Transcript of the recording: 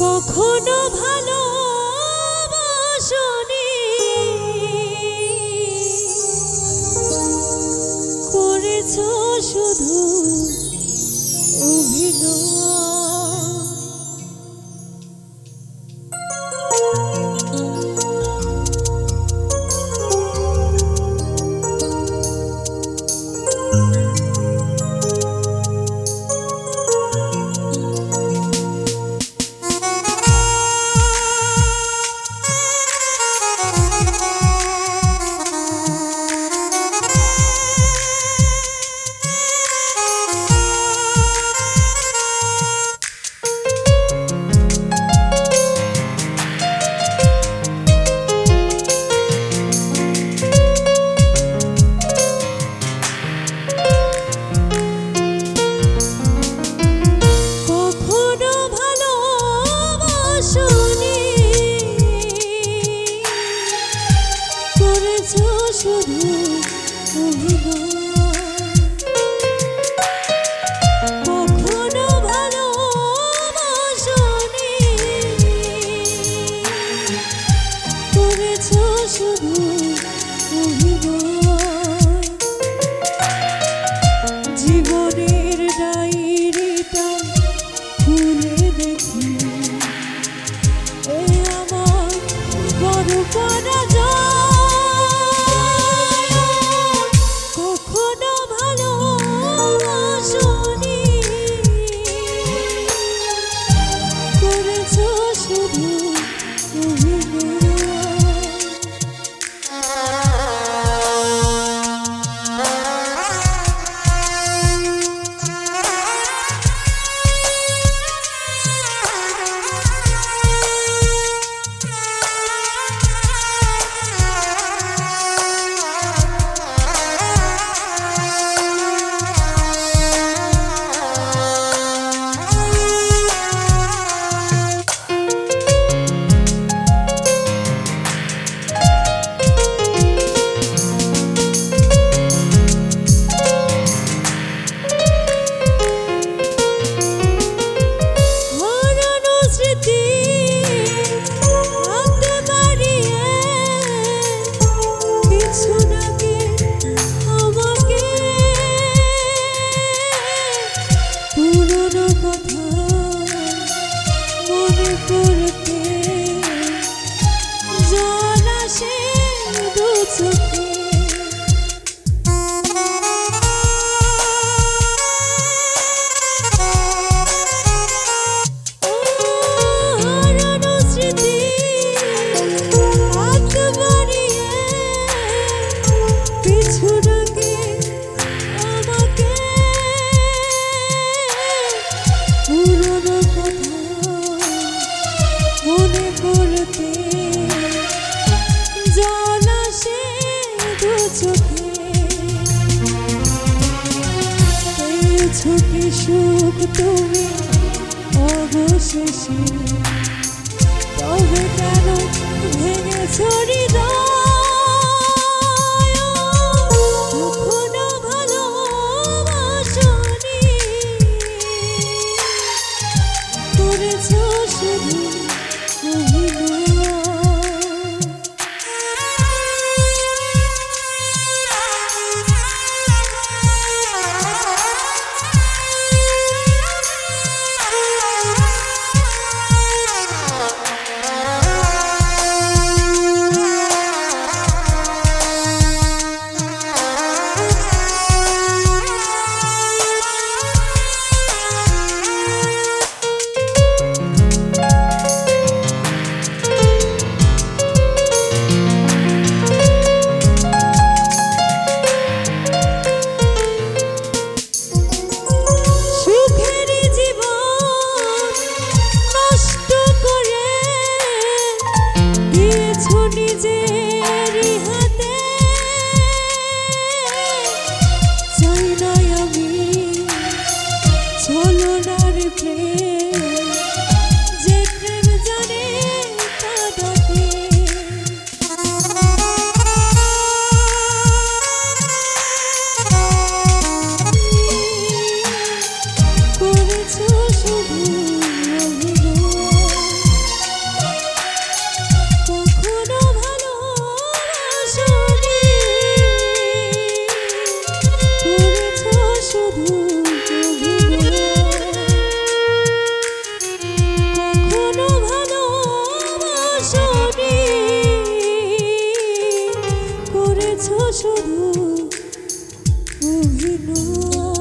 কখনো ভালো শুনি করেছ শুধু অভিনয়। could I এনেছো কি সুখ তুমি অবশেষে। তবে কেন ভেঙেছো হৃদয়? night. শুধু অভিনয়।